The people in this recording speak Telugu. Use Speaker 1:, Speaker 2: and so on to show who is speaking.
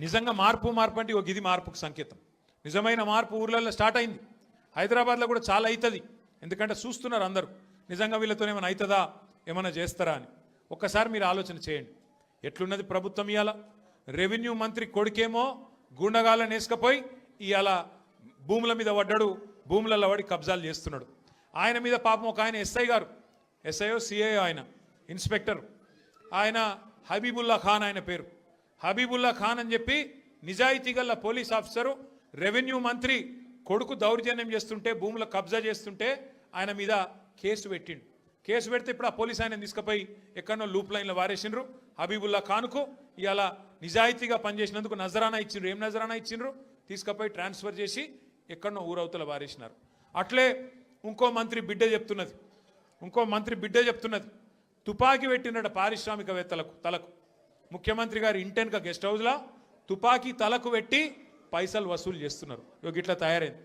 Speaker 1: నిజంగా మార్పు మార్పు అంటే ఒక ఇది మార్పుకు సంకేతం. నిజమైన మార్పు ఊర్లలో స్టార్ట్ అయింది. హైదరాబాద్లో కూడా చాలా అవుతుంది ఎందుకంటే చూస్తున్నారు అందరూ నిజంగా వీళ్ళతో ఏమైనా అవుతుందా ఏమైనా చేస్తారా అని. ఒక్కసారి మీరు ఆలోచన చేయండి. ఎట్లున్నది ప్రభుత్వం ఇవాళ రెవెన్యూ మంత్రి కొడుకేమో గుండగాలను వేసుకపోయి ఇవాళ భూముల మీద పడ్డాడు భూములలో వాడి కబ్జాలు చేస్తున్నాడు. ఆయన మీద పాపం ఒక ఆయన ఎస్ఐ గారు ఎస్ఐఓ సిఐ ఆయన ఇన్స్పెక్టర్. ఆయన హబీబుల్లా ఖాన్ ఆయన పేరు. హబీబుల్లా ఖాన్ అని చెప్పి నిజాయితీ గల పోలీస్ ఆఫీసరు రెవెన్యూ మంత్రి కొడుకు దౌర్జన్యం చేస్తుంటే భూముల కబ్జా చేస్తుంటే ఆయన మీద కేసు పెట్టిండు. కేసు పెడితే ఇప్పుడు ఆ పోలీస్ ఆయన తీసుకుపోయి ఎక్కడో లూప్ లైన్లో వారేసిండ్రు. హబీబుల్లా ఖాన్కు ఇవాళ నిజాయితీగా పనిచేసినందుకు నజరానా ఇచ్చిండ్రు. ఏం నజరానా ఇచ్చిండ్రు? తీసుకుపోయి ట్రాన్స్ఫర్ చేసి ఎక్కడనో ఊరవతల వారేసినారు. అట్లే ఇంకో మంత్రి బిడ్డ చెప్తున్నది. ఇంకో మంత్రి బిడ్డ చెప్తున్నది. తుపాకీ పెట్టినట పారిశ్రామికవేత్తలకు తలకు. ముఖ్యమంత్రి గారు ఇంటెన్క గెస్ట్ హౌస్లో తుపాకీ తలకు పెట్టి పైసలు వసూలు చేస్తున్నారు. ఇట్లా తయారైంది.